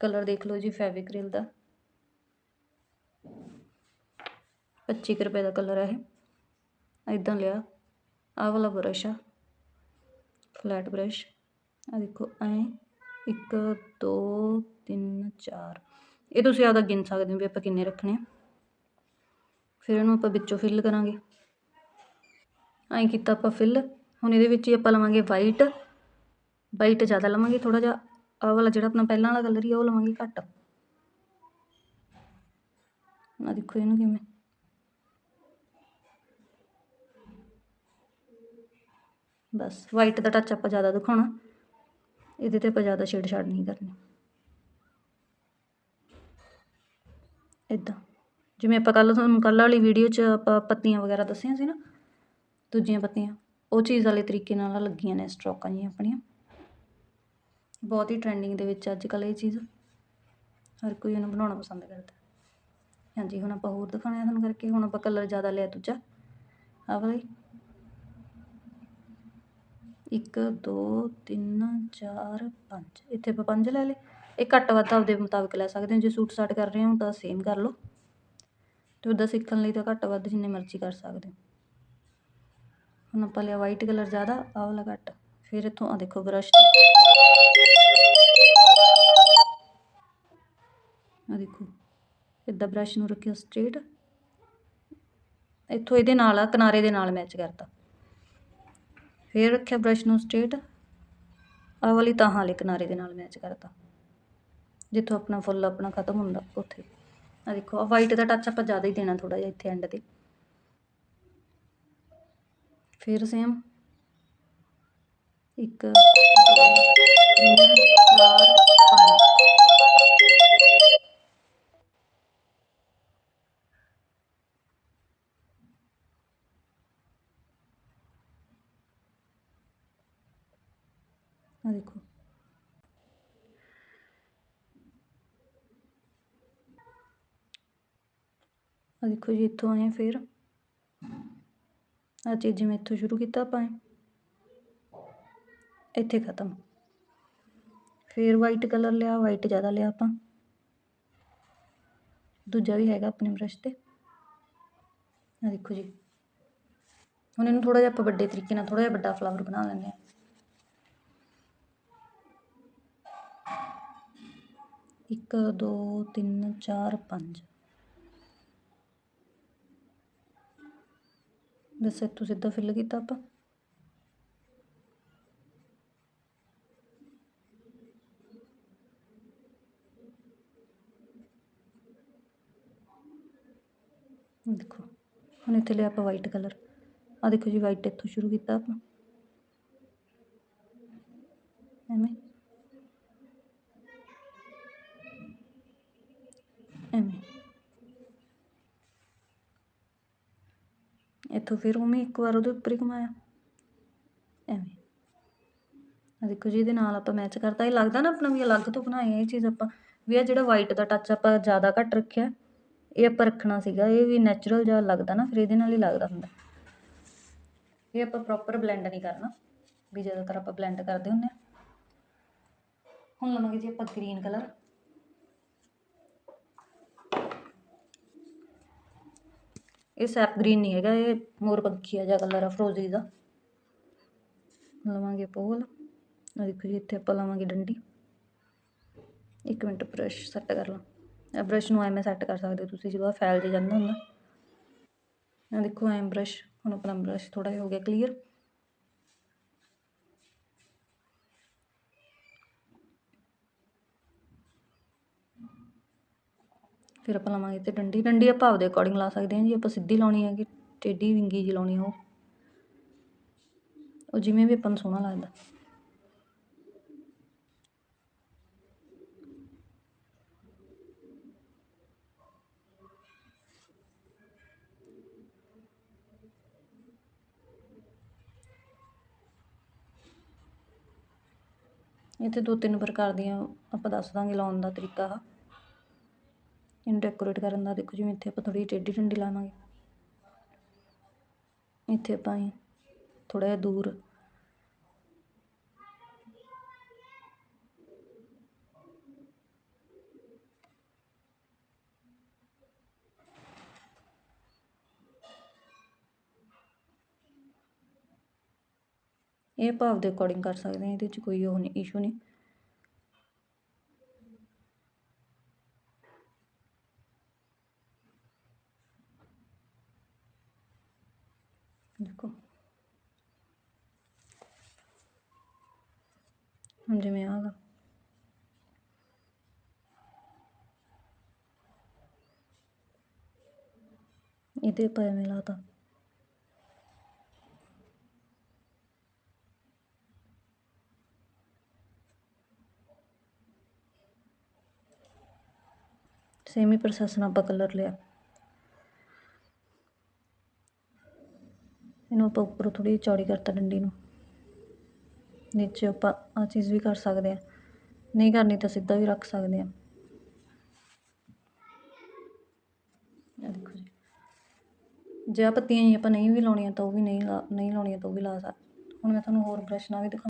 Colour ਦੇਖ ਲਓ ਜੀ ਫੈਵਿਕ੍ਰਿਲ ਦਾ। 25 ਕੁ ਰੁਪਏ ਦਾ ਕਲਰ ਹੈ ਇਹ। ਇਦਾਂ ਲਿਆ। ਆਹ ਵਾਲਾ ਬਰਸ਼ ਆ। Flat brush. ਆ ਦੇਖੋ, ਐ। 1 2 3 4 ਇਹ ਤੁਸੀਂ ਆਪਦਾ ਗਿਣ ਸਕਦੇ ਹੋ ਵੀ ਆਪਾਂ ਕਿੰਨੇ ਰੱਖਣੇ ਆ। ਫਿਰ ਇਹਨੂੰ ਆਪਾਂ ਵਿੱਚੋਂ ਫਿਲ ਕਰਾਂਗੇ। ਐਂ ਕੀਤਾ ਆਪਾਂ ਫਿਲ। ਹੁਣ ਇਹਦੇ ਵਿੱਚ ਹੀ ਆਪਾਂ ਲਵਾਂਗੇ ਵਾਈਟ। ਵਾਈਟ ਜ਼ਿਆਦਾ ਲਵਾਂਗੇ ਥੋੜਾ ਜਿਹਾ। ਆਹ ਵਾਲਾ ਜਿਹੜਾ ਆਪਣਾ ਪਹਿਲਾਂ ਵਾਲਾ ਕਲਰ ਹੀ ਆ, ਉਹ ਲਵਾਂਗੇ ਘੱਟ। ਆ ਦੇਖੋ ਇਹਨੂੰ ਕਿਵੇਂ। ਬਸ ਵਾਈਟ ਦਾ ਟੱਚ ਆਪਾਂ ਜ਼ਿਆਦਾ ਦਿਖਾਉਣਾ। ਇਹਦੇ ਤੇ ਆਪਾਂ ਜ਼ਿਆਦਾ ਛੇੜ ਛਾੜ ਨਹੀਂ ਕਰਨੀ। ਇਦਾਂ ਜਿਵੇਂ ਆਪਾਂ ਕੱਲ ਤੁਹਾਨੂੰ ਕੱਲ ਵਾਲੀ ਵੀਡੀਓ 'ਚ ਆਪਾਂ ਪੱਤੀਆਂ ਵਗੈਰਾ ਦੱਸੀਆਂ ਸੀ ਨਾ, ਦੂਜੀਆਂ ਪੱਤੀਆਂ, ਉਹ ਚੀਜ਼ ਵਾਲੇ ਤਰੀਕੇ ਨਾਲ ਲੱਗੀਆਂ ਨੇ ਸਟ੍ਰੋਕਾਂ ਜੀਆਂ ਆਪਣੀਆਂ। ਬਹੁਤ ਹੀ ਟ੍ਰੈਂਡਿੰਗ ਦੇ ਵਿੱਚ ਅੱਜ ਕੱਲ੍ਹ ਇਹ ਚੀਜ਼। ਹਰ ਕੋਈ ਇਹਨੂੰ ਬਣਾਉਣਾ ਪਸੰਦ ਕਰਦਾ। ਹਾਂਜੀ, ਹੁਣ ਆਪਾਂ ਹੋਰ ਦਿਖਾਉਣਾ ਤੁਹਾਨੂੰ ਕਰਕੇ। ਹੁਣ ਆਪਾਂ ਕਲਰ ਜ਼ਿਆਦਾ ਲਿਆ ਦੂਜਾ। ਆਹ ਵਾਲਾ ਇੱਕ, ਦੋ, ਤਿੰਨ, ਚਾਰ, ਪੰਜ। ਇੱਥੇ ਆਪਾਂ ਪੰਜ ਲੈ ਲਏ। ਇਹ ਘੱਟ ਵੱਧ ਆਪਦੇ ਮੁਤਾਬਕ ਲੈ ਸਕਦੇ ਹੋ। ਜੇ ਸੂਟ ਸਾਟ ਕਰ ਰਹੇ ਹੋ ਤਾਂ ਸੇਮ ਕਰ ਲਓ। ਤੇ ਉਹਦਾ ਸਿੱਖਣ ਲਈ ਤਾਂ ਘੱਟ ਵੱਧ ਜਿੰਨੇ ਮਰਜ਼ੀ ਕਰ ਸਕਦੇ ਹੋ। ਹੁਣ ਆਪਾਂ ਲਿਆ ਵਾਈਟ ਕਲਰ ਜ਼ਿਆਦਾ, ਆਹ ਵਾਲਾ ਘੱਟ। ਫਿਰ ਇੱਥੋਂ ਆ ਦੇਖੋ ਬਰਸ਼ ਆ ਦੇਖੋ ਇਦਾਂ ਬ੍ਰਸ਼ ਨੂੰ ਰੱਖਿਆ ਸਟ੍ਰੇਟ ਇੱਥੋਂ ਇਹਦੇ ਨਾਲ ਆ, ਕਿਨਾਰੇ ਦੇ ਨਾਲ ਮੈਚ ਕਰਤਾ। ਫੇਰ ਰੱਖਿਆ ਬ੍ਰਸ਼ ਨੂੰ ਸਟ੍ਰੇਟ ਆ ਵਾਲੀ ਤਾਂ ਹਾਲੇ ਕਿਨਾਰੇ ਦੇ ਨਾਲ ਮੈਚ ਕਰਤਾ। ਜਿੱਥੋਂ ਆਪਣਾ ਫੁੱਲ ਆਪਣਾ ਖਤਮ ਹੁੰਦਾ, ਉੱਥੇ। ਆ ਦੇਖੋ ਆ ਵਾਈਟ ਦਾ ਟੱਚ ਆਪਾਂ ਜ਼ਿਆਦਾ ਹੀ ਦੇਣਾ ਥੋੜਾ ਜਿਹਾ ਇੱਥੇ ਐਂਡ ਤੇ। ਫਿਰ ਸੇਮ ਇੱਕ 2 4 5 ਆ ਦੇਖੋ। ਆ ਦੇਖੋ ਜੀ, ਇੱਥੋਂ ਆਏ ਫਿਰ। ਆ ਚੀਜ਼ ਜਿਵੇਂ ਇੱਥੋਂ ਸ਼ੁਰੂ ਕੀਤਾ ਆਪਾਂ ਇੱਥੇ ਖਤਮ। ਫਿਰ ਵਾਈਟ ਕਲਰ ਲਿਆ ਵਾਈਟ ਜ਼ਿਆਦਾ ਲਿਆ ਆਪਾਂ। ਦੂਜਾ ਵੀ ਹੈਗਾ ਆਪਣੇ ਬ੍ਰਸ਼ ਤੇ। ਆ ਦੇਖੋ ਜੀ। ਹੁਣ ਇਹਨੂੰ ਥੋੜਾ ਜਿਹਾ ਆਪਾਂ ਵੱਡੇ ਤਰੀਕੇ ਨਾਲ ਥੋੜਾ ਜਿਹਾ ਵੱਡਾ ਫਲਾਵਰ ਬਣਾ ਲੈਂਦੇ ਆ ਇੱਕ, ਦੋ, ਤਿੰਨ, ਚਾਰ, ਪੰਜ। ਬਸ ਇੱਥੋਂ ਸਿੱਧਾ ਫਿਲ ਕੀਤਾ ਆਪਾਂ। ਦੇਖੋ, ਹੁਣ ਇੱਥੇ ਲਿਆ ਆਪਾਂ ਵਾਈਟ ਕਲਰ ਆ ਦੇਖੋ ਜੀ ਵਾਈਟ ਇੱਥੋਂ ਸ਼ੁਰੂ ਕੀਤਾ ਆਪਾਂ। ਐਵੇਂ। ਐਵੇਂ ਇੱਥੋਂ ਫਿਰ ਉਵੇਂ ਇੱਕ ਵਾਰ ਉਹਦੇ ਉੱਪਰ ਹੀ ਘੁਮਾਇਆ ਐਵੇਂ ਆ ਦੇਖੋ ਜੀ ਇਹਦੇ ਨਾਲ ਆਪਾਂ ਮੈਚ ਕਰਤਾ ਇਹ ਲੱਗਦਾ ਨਾ ਆਪਣਾ ਵੀ ਅਲੱਗ ਤੋਂ ਬਣਾਏ ਇਹ ਚੀਜ਼ ਆਪਾਂ ਵੀ ਆ ਜਿਹੜਾ ਵਾਈਟ ਦਾ ਟੱਚ ਆਪਾਂ ਜ਼ਿਆਦਾ ਘੱਟ ਰੱਖਿਆ ਇਹ ਆਪਾਂ ਰੱਖਣਾ ਸੀਗਾ ਇਹ ਵੀ ਨੈਚੁਰਲ ਜਿਹਾ ਲੱਗਦਾ ਨਾ ਫਿਰ ਇਹਦੇ ਨਾਲ ਹੀ ਲੱਗਦਾ ਹੁੰਦਾ ਇਹ ਆਪਾਂ ਪ੍ਰੋਪਰ ਬਲੈਂਡ ਨਹੀਂ ਕਰਨਾ ਵੀ ਜ਼ਿਆਦਾਤਰ ਆਪਾਂ ਬਲੈਂਡ ਕਰਦੇ ਹੁੰਦੇ ਹਾਂ ਹੁਣ ਲਵਾਂਗੇ ਜੀ ਆਪਾਂ ਗ੍ਰੀਨ ਕਲਰ ਇਹ ਸੈਪ ਗ੍ਰੀਨ ਨਹੀਂ ਹੈਗਾ, ਇਹ ਮੋਰ ਪੰਖੀਆ ਜਾਂ ਕਲਰ ਆ ਫਰੋਜ਼ੀ ਦਾ। ਲਵਾਂਗੇ ਪੋਲ ਆ ਦੇਖੋ ਜੀ, ਇੱਥੇ ਆਪਾਂ ਲਵਾਂਗੇ ਡੰਡੀ। ਇੱਕ ਮਿੰਟ ਬ੍ਰਸ਼ ਸੈੱਟ ਕਰ ਲਾਂ। ਇਹ ਬ੍ਰਸ਼ ਨੂੰ ਐਵੇਂ ਸੈੱਟ ਕਰ ਸਕਦੇ ਹੋ ਤੁਸੀਂ, ਜਦੋਂ ਫੈਲ ਜੇ ਜਾਂਦਾ ਹੁੰਦਾ। ਆ ਦੇਖੋ ਐਂ ਬ੍ਰਸ਼ ਹੁਣ ਆਪਣਾ ਬ੍ਰਸ਼ ਥੋੜਾ ਜਿਹਾ ਹੋ ਗਿਆ ਕਲੀਅਰ ਫਿਰ ਆਪਾਂ ਲਵਾਂਗੇ ਤੇ ਡੰਡੀ ਡੰਡੀ ਆਪਾਂ ਆਪਦੇ ਅਕੋਰਡਿੰਗ ਲਾ ਸਕਦੇ ਹਾਂ ਜੀ, ਆਪਾਂ ਸਿੱਧੀ ਲਾਉਣੀ ਹੈ ਕਿ ਟੇਢੀ ਵਿੰਗੀ ਜੀ ਲਾਉਣੀ ਉਹ। ਉਹ ਜਿਵੇਂ ਵੀ ਆਪਾਂ ਨੂੰ ਸੋਹਣਾ ਲੱਗਦਾ। ਇੱਥੇ ਦੋ ਤਿੰਨ ਪ੍ਰਕਾਰ ਦੀਆਂ ਆਪਾਂ ਦੱਸ ਦਾਂਗੇ ਲਾਉਣ ਦਾ ਤਰੀਕਾ ਇਹਨੂੰ ਡੈਕੋਰੇਟ ਕਰਨ ਦਾ ਦੇਖੋ, ਜਿਵੇਂ ਇੱਥੇ ਆਪਾਂ ਥੋੜੀ ਟੇਢੀ ਡੰਡੀ ਲਾਵਾਂਗੇ। ਇੱਥੇ ਆਪਾਂ ਥੋੜਾ ਜਿਹਾ ਦੂਰ ਇਹ ਭਾਵ ਦੇ ਅਕੋਰਡਿੰਗ ਕਰ ਸਕਦੇ ਹਾਂ, ਇਹਦੇ ਵਿੱਚ ਕੋਈ ਉਹ ਨਹੀਂ ਇਸ਼ੂ ਨਹੀਂ। ਦੇਖੋ ਹੁਣ ਜਿਵੇਂ ਆਹ ਇਹਦੇ ਆਪਾਂ ਐਵੇਂ ਲਾਤਾ ਸੇਮ ਹੀ ਪ੍ਰੋਸੈਸ ਨਾਲ ਆਪਾਂ ਕਲਰ ਲਿਆ ਇਹਨੂੰ ਆਪਾਂ ਉੱਪਰੋਂ ਥੋੜੀ ਚੌੜੀ ਕਰਤਾ ਡੰਡੀ ਨੂੰ। ਨੀਚੇ ਆਪਾਂ ਆ ਚੀਜ਼ ਵੀ ਕਰ ਸਕਦੇ ਆ ਨਹੀਂ ਕਰਨੀ ਤਾਂ ਸਿੱਧਾ ਵੀ ਰੱਖ ਸਕਦੇ ਆ ਦੇਖੋ ਜੀ। ਜੇ ਆ ਪੱਤੀਆਂ ਹੀ ਆਪਾਂ ਨਹੀਂ ਵੀ ਲਾਉਣੀਆਂ ਤਾਂ ਉਹ ਵੀ ਨਹੀਂ ਲਾ ਨਹੀਂ ਲਾਉਣੀਆਂ ਤਾਂ ਉਹ ਵੀ ਲਾ ਸਕਦੇ ਹੁਣ ਮੈਂ ਤੁਹਾਨੂੰ ਹੋਰ ਬ੍ਰਸ਼ ਨਾਲ ਵੀ ਦਿਖਾ